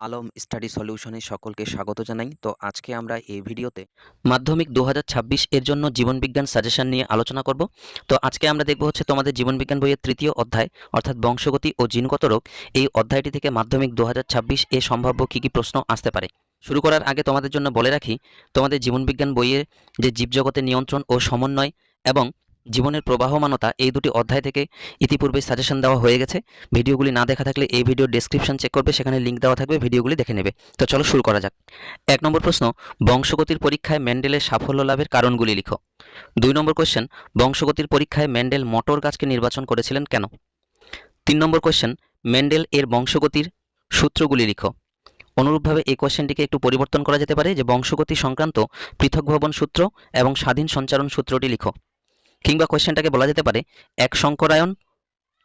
Alam study সলিউশনে সকলকে স্বাগত জানাই। তো আজকে আমরা এই ভিডিওতে মাধ্যমিক দু হাজার ছাব্বিশ এর জন্য জীবনবিজ্ঞান সাজেশন নিয়ে আলোচনা করব। তো আজকে আমরা দেখব হচ্ছে তোমাদের জীবনবিজ্ঞান বইয়ের তৃতীয় অধ্যায়, অর্থাৎ বংশগতি ও জিনগত রোগ, এই অধ্যায়টি থেকে মাধ্যমিক দু হাজার ছাব্বিশ এ সম্ভাব্য কী কী প্রশ্ন আসতে পারে। শুরু করার আগে তোমাদের জন্য বলে রাখি, তোমাদের জীবনবিজ্ঞান বইয়ের যে জীবজগতের নিয়ন্ত্রণ ও সমন্বয় এবং জীবনের প্রবাহমানতা এই দুটি অধ্যায় থেকে ইতিপূর্বে সাজেশন দেওয়া হয়ে গেছে। ভিডিওগুলি না দেখা থাকলে এই ভিডিও ডেসক্রিপশন চেক করবে, সেখানে লিঙ্ক দেওয়া থাকবে, ভিডিওগুলি দেখে নেবে। তো চলো শুরু করা যাক। এক নম্বর প্রশ্ন, বংশগতির পরীক্ষায় ম্যান্ডেলের সাফল্য লাভের কারণগুলি লিখো। দুই নম্বর কোশ্চেন বংশগতির পরীক্ষায় ম্যান্ডেল মটর গাছকে নির্বাচন করেছিলেন কেন? তিন নম্বর কোশ্চেন ম্যান্ডেল এর বংশগতির সূত্রগুলি লিখো। অনুরূপভাবে এই কোশ্চেনটিকে একটু পরিবর্তন করা যেতে পারে যে বংশগতি সংক্রান্ত পৃথক ভবন সূত্র এবং স্বাধীন সঞ্চারণ সূত্রটি লিখো। কিংবা কোয়েশ্চেনটাকে বলা যেতে পারে, এক সংকরায়ন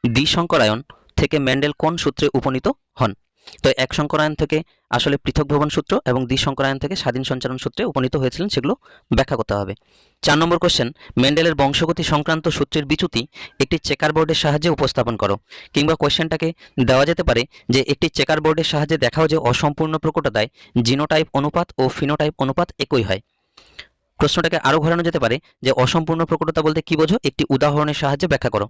দ্বিসংকরায়ন থেকে ম্যান্ডেল কোন সূত্রে উপনীত হন? তো এক শঙ্করায়ন থেকে আসলে পৃথক ভবন সূত্র এবং দ্বিসংকরায়ন থেকে স্বাধীন সঞ্চালন সূত্রে উপনীত হয়েছিলেন সেগুলো ব্যাখ্যা করতে হবে। চার নম্বর কোশ্চেন ম্যান্ডেলের বংশগতি সংক্রান্ত সূত্রের বিচ্যুতি একটি চেকার বোর্ডের সাহায্যে উপস্থাপন করো, কিংবা কোশ্চেনটাকে দেওয়া যেতে পারে যে একটি চেকার বোর্ডের সাহায্যে দেখাও যে অসম্পূর্ণ প্রকটতায় জিনোটাইপ অনুপাত ও ফিনোটাইপ অনুপাত একই হয়। প্রশ্নটাকে আরও ঘোরানো যেতে পারে যে অসম্পূর্ণ প্রকটতা বলতে কি বোঝো? একটি উদাহরণের সাহায্যে ব্যাখ্যা করো।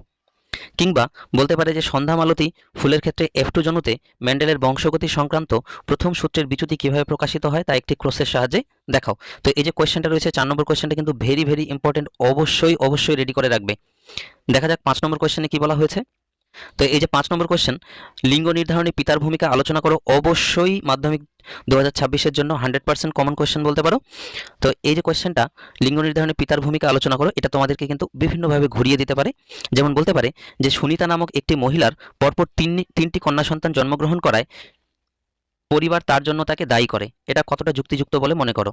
কিংবা বলতে পারে যে সন্ধ্যা মালতী ফুলের ক্ষেত্রে এফ টু জনুতে ম্যান্ডেলের বংশগতি সংক্রান্ত প্রথম সূত্রের বিচ্যুতি কীভাবে প্রকাশিত হয় তা একটি ক্রসের সাহায্যে দেখাও। তো এই যে কোয়েশ্চেনটা রয়েছে, চার নম্বর কোয়েশ্চেনটা কিন্তু ভেরি ভেরি ইম্পর্টেন্ট, অবশ্যই অবশ্যই রেডি করে রাখবে। দেখা যাক পাঁচ নম্বর কোয়েশ্চেনে কি বলা হয়েছে। তো এই যে পাঁচ নম্বর কোয়েশ্চেন, লিঙ্গ নির্ধারণে পিতার ভূমিকা আলোচনা করো। অবশ্যই মাধ্যমিক দু হাজার জন্য হান্ড্রেড পার্সেন্ট কমন কোয়েশ্চেন বলতে পারো। তো এই যে কোয়েশ্চেনটা লিঙ্গ নির্ধারণে পিতার ভূমিকা আলোচনা করো, এটা তোমাদেরকে কিন্তু বিভিন্নভাবে ঘুরিয়ে দিতে পারে। যেমন বলতে পারে যে সুনিতা নামক একটি মহিলার পরপর তিন তিনটি কন্যা সন্তান জন্মগ্রহণ করায় পরিবার তার জন্য তাকে দায়ী করে। এটা কতটা যুক্তিযুক্ত বলে মনে করো?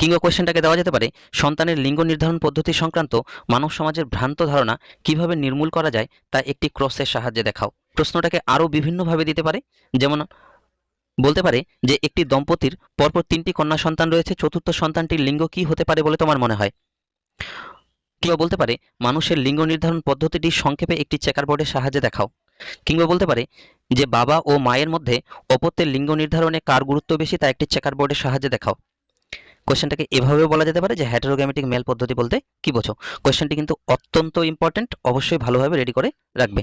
কিংবা কোয়েশ্চেনটাকে দেওয়া যেতে পারে, সন্তানের লিঙ্গ নির্ধারণ পদ্ধতি সংক্রান্ত মানব সমাজের ভ্রান্ত ধারণা কীভাবে নির্মূল করা যায় তা একটি ক্রসের সাহায্যে দেখাও। প্রশ্নটাকে আরও বিভিন্নভাবে দিতে পারে, যেমন বলতে পারে যে একটি দম্পতির পরপর তিনটি কন্যা সন্তান রয়েছে, চতুর্থ সন্তানটির লিঙ্গ কি হতে পারে বলে তোমার মনে হয়? কিংবা বলতে পারে, মানুষের লিঙ্গ নির্ধারণ পদ্ধতিটি সংক্ষেপে একটি চেকার বোর্ডের সাহায্যে দেখাও। কিংবা বলতে পারে যে বাবা ও মায়ের মধ্যে অপত্যের লিঙ্গ নির্ধারণে কার গুরুত্ব বেশি তা একটি চেকার বোর্ডের সাহায্যে দেখাও। কোয়েশ্চেনটাকে এভাবে বলা যেতে পারে যে হ্যাটেরোগ্যামেটিক মেল পদ্ধতি বলতে কি বোঝো? কোয়েশ্চেনটি কিন্তু অত্যন্ত ইম্পর্টেন্ট অবশ্যই ভালোভাবে রেডি করে রাখবে।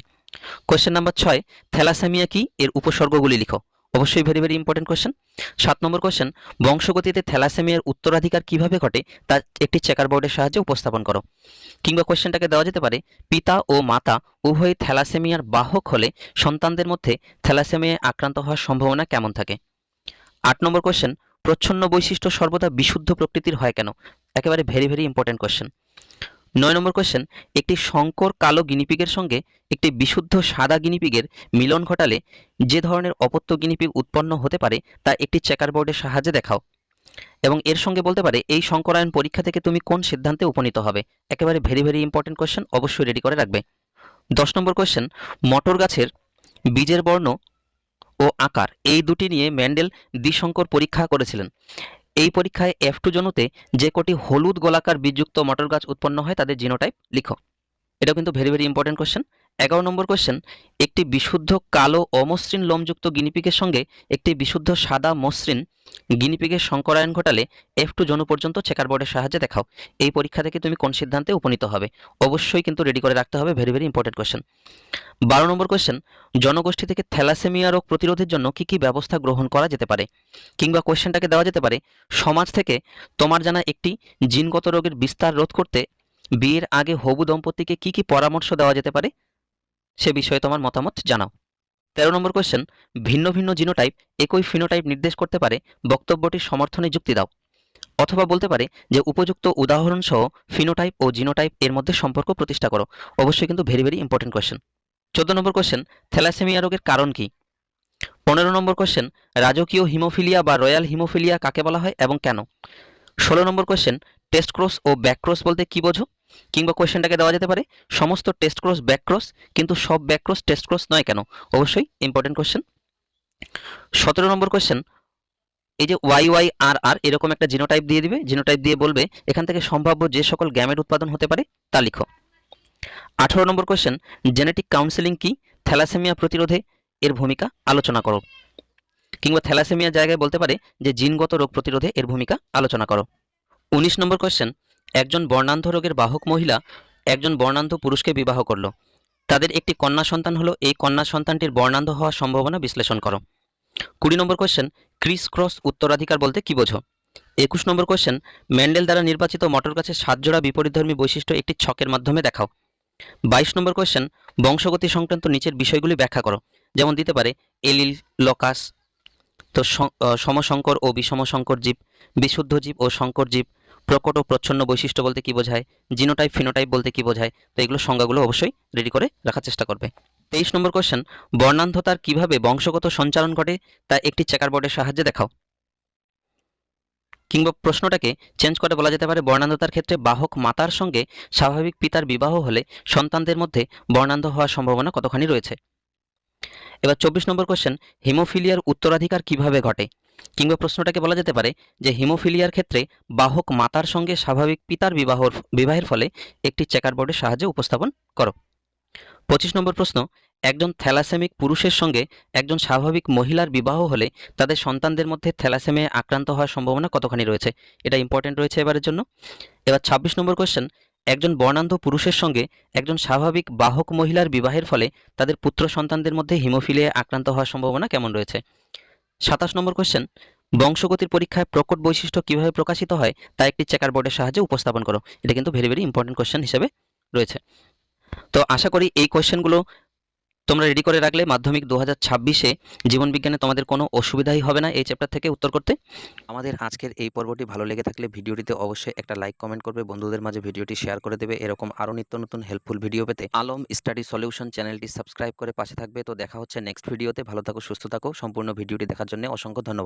কোয়েশ্চেন নাম্বার ছয়, থ্যালাসেমিয়া কি? এর উপসর্গগুলি লিখো। অবশ্যই ভেরি ভেরি ইম্পর্টেন্ট কোয়েশ্চেন সাত নম্বর কোয়েশ্চেন বংশগতিতে থ্যালাসেমিয়ার উত্তরাধিকার কীভাবে ঘটে তা একটি চেকার বোর্ডের সাহায্যে উপস্থাপন করো। কিংবা কোয়েশ্চেনটাকে দেওয়া যেতে পারে, পিতা ও মাতা উভয়ই থ্যালাসেমিয়ার বাহক হলে সন্তানদের মধ্যে থ্যালাসেমিয়ায় আক্রান্ত হওয়ার সম্ভাবনা কেমন থাকে? আট নম্বর কোয়েশ্চেন প্রচ্ছন্ন বৈশিষ্ট্য সর্বদা বিশুদ্ধ প্রকৃতির হয় কেন? একেবারে ভেরি ভেরি ইম্পর্টেন্ট কোয়েশ্চেন নয় নম্বর কোয়েশ্চেন একটি শঙ্কর কালো গিনিপিগের সঙ্গে একটি বিশুদ্ধ সাদা গিনিপিগের মিলন ঘটালে যে ধরনের অপত্য গিনিপিগ উৎপন্ন হতে পারে তা একটি চেকার বোর্ডের সাহায্যে দেখাও। এবং এর সঙ্গে বলতে পারে, এই শঙ্করায়ন পরীক্ষা থেকে তুমি কোন সিদ্ধান্তে উপনীত হবে? একেবারে ভেরি ভেরি ইম্পর্টেন্ট কোয়েশ্চেন অবশ্যই রেডি করে রাখবে। দশ নম্বর কোয়েশ্চেন মটর গাছের বীজের বর্ণ ও আকার, এই দুটি নিয়ে ম্যান্ডেল দ্বিশঙ্কর পরীক্ষা করেছিলেন। এই পরীক্ষায় এফ টু জনুতে যে কোটি হলুদ গোলাকার বীজযুক্ত মটর গাছ উৎপন্ন হয় তাদের জিনোটাইপ লিখো। এটাও কিন্তু ভেরি ভেরি ইম্পর্টেন্ট কোশ্চেন এগারো নম্বর কোয়েশ্চেন একটি বিশুদ্ধ কালো অমসৃণ লোমযুক্ত গিনিপিগের সঙ্গে একটি বিশুদ্ধ সাদা মসৃণ গিনিপিগের সংকরায়ন ঘটালে এফ টু জনু পর্যন্ত চেকার বোর্ডের সাহায্যে দেখাও। এই পরীক্ষা থেকে তুমি কোন সিদ্ধান্তে উপনীত হবে? অবশ্যই কিন্তু রেডি করে রাখতে হবে ভেরি ভেরি ইম্পর্টেন্ট কোশ্চেন বারো নম্বর কোয়েশ্চেন জনগোষ্ঠী থেকে থ্যালাসেমিয়া রোগ প্রতিরোধের জন্য কি কি ব্যবস্থা গ্রহণ করা যেতে পারে? কিংবা কোশ্চেনটাকে দেওয়া যেতে পারে, সমাজ থেকে তোমার জানা একটি জিনগত রোগের বিস্তার রোধ করতে বিয়ের আগে হবু দম্পতিকে কি কি পরামর্শ দেওয়া যেতে পারে? সে বিষয়ে তোমার মতামত জানাও। তেরো নম্বর কোয়েশ্চেন ভিন্ন ভিন্ন জিনোটাইপ একই ফিনোটাইপ নির্দেশ করতে পারে বক্তব্যটির সমর্থনে যুক্তি দাও। অথবা বলতে পারে যে উপযুক্ত উদাহরণ সহ ফিনোটাইপ ও জিনোটাইপ এর মধ্যে সম্পর্ক প্রতিষ্ঠা করো। অবশ্যই কিন্তু ভেরি ভেরি ইম্পর্টেন্ট কোয়েশ্চেন চোদ্দ নম্বর কোয়েশ্চেন থ্যালাসেমিয়া রোগের কারণ কি? পনেরো নম্বর কোয়েশ্চেন রাজকীয় হিমোফিলিয়া বা রয়্যাল হিমোফিলিয়া কাকে বলা হয় এবং কেন? ষোলো নম্বর কোয়েশ্চেন টেস্ট ক্রস ও ব্যাক ক্রস বলতে কি বোঝো? কিংবা কোয়েশ্চেনটাকে দেওয়া যেতে পারে, সমস্ত টেস্ট ক্রস ব্যাক ক্রস কিন্তু সব ব্যাক ক্রস টেস্ট ক্রস নয় কেন? অবশ্যই ইম্পর্টেন্ট কোয়েশ্চেন সতেরো নম্বর কোয়েশ্চেন এই যে ওয়াই ওয়াই আর আর এরকম একটা জিনোটাইপ দিয়ে দিবে জিনোটাইপ দিয়ে বলবে, এখান থেকে সম্ভাব্য যে সকল গ্যামেট উৎপাদন হতে পারে, তা লিখো। আঠারো নম্বর কোয়েশ্চেন জেনেটিক কাউন্সেলিং কি? থ্যালাসেমিয়া প্রতিরোধে এর ভূমিকা আলোচনা করো। কিংবা থ্যালাসেমিয়ার জায়গায় বলতে পারে যে জিনগত রোগ প্রতিরোধে এর ভূমিকা আলোচনা করো। উনিশ নম্বর কোয়েশ্চেন একজন বর্ণান্ধ রোগের বাহক মহিলা একজন বর্ণান্ধ পুরুষকে বিবাহ করল। তাদের একটি কন্যা সন্তান হলো, এই কন্যা সন্তানটির বর্ণান্ধ হওয়ার সম্ভাবনা বিশ্লেষণ করো। কুড়ি নম্বর কোয়েশ্চেন ক্রিস ক্রস উত্তরাধিকার বলতে কি বোঝো? একুশ নম্বর কোয়েশ্চেন ম্যান্ডেল দ্বারা নির্বাচিত মটর গাছের সাত জোড়া বিপরীতধর্মী বৈশিষ্ট্য একটি ছকের মাধ্যমে দেখাও। বাইশ নম্বর কোয়েশ্চেন বংশগতি সংক্রান্ত নিচের বিষয়গুলি ব্যাখ্যা করো। যেমন দিতে পারে, এলিল, লকাস, তো সমসংকর ও বিষমসংকর জীব, বিশুদ্ধ জীব ও সংকর জীব প্রকট ও প্রচ্ছন্ন বৈশিষ্ট্য বলতে কি বোঝায়? জিনোটাইপ, ফিনোটাইপ বলতে কি বোঝায়? তো এগুলো সংজ্ঞাগুলো অবশ্যই রেডি করে রাখার চেষ্টা করবে। তেইশ নম্বর কোয়েশ্চেন বর্ণান্ধতার কীভাবে বংশগত সঞ্চালন ঘটে তা একটি চেকার বোর্ডের সাহায্যে দেখাও। কিংবা প্রশ্নটাকে চেঞ্জ করে বলা যেতে পারে, বর্ণান্ধতার ক্ষেত্রে বাহক মাতার সঙ্গে স্বাভাবিক পিতার বিবাহ হলে সন্তানদের মধ্যে বর্ণান্ধ হওয়ার সম্ভাবনা কতখানি রয়েছে? এবার চব্বিশ নম্বর কোয়েশ্চেন হিমোফিলিয়ার উত্তরাধিকার কীভাবে ঘটে? কিংবা প্রশ্নটাকে বলা যেতে পারে যে হিমোফিলিয়ার ক্ষেত্রে বাহক মাতার সঙ্গে স্বাভাবিক পিতার বিবাহর বিবাহের ফলে একটি চেকার বোর্ডের সাহায্যে উপস্থাপন করো। পঁচিশ নম্বর প্রশ্ন, একজন থ্যালাসেমিক পুরুষের সঙ্গে একজন স্বাভাবিক মহিলার বিবাহ হলে তাদের সন্তানদের মধ্যে থ্যালাসেমে আক্রান্ত হওয়ার সম্ভাবনা কতখানি রয়েছে? এটা ইম্পর্টেন্ট রয়েছে এবারের জন্য। এবার ছাব্বিশ নম্বর কোয়েশ্চেন একজন বর্ণান্ধ পুরুষের সঙ্গে একজন স্বাভাবিক বাহক মহিলার বিবাহের ফলে তাদের পুত্র সন্তানদের মধ্যে হিমোফিলিয়ায় আক্রান্ত হওয়ার সম্ভাবনা কেমন রয়েছে? সাতাশ নম্বর কোয়েশ্চেন বংশগতির পরীক্ষায় প্রকট বৈশিষ্ট্য কীভাবে প্রকাশিত হয়, তা একটি চেকার বোর্ডের সাহায্যে উপস্থাপন করো। এটা কিন্তু ভেরি ভেরি ইম্পর্টেন্ট কোয়েশ্চেন হিসেবে রয়েছে। তো আশা করি এই কোশ্চেনগুলো তোমরা রেডি করে রাখলে মাধ্যমিক দু হাজার ছাব্বিশে জীবনবিজ্ঞানে তোমাদের কোনো অসুবিধাই হবে না এই চ্যাপ্টার থেকে উত্তর করতে। আমাদের আজকের এই পর্বটি ভালো লেগে থাকলে ভিডিওটিতে অবশ্যই একটা লাইক কমেন্ট করবে, বন্ধুদের মাঝে ভিডিওটি শেয়ার করে দেবে। এরকম আরও নিত্য নতুন হেল্পফুল ভিডিও পেতে আলম স্টাডি সলিউশন চ্যানেলটি সাবস্ক্রাইব করে পাশে থাকবে। তো দেখা হচ্ছে নেক্সট ভিডিওতে ভালো থাকো, সুস্থ থাকো। সম্পূর্ণ ভিডিওটি দেখার জন্য অসংখ্য ধন্যবাদ।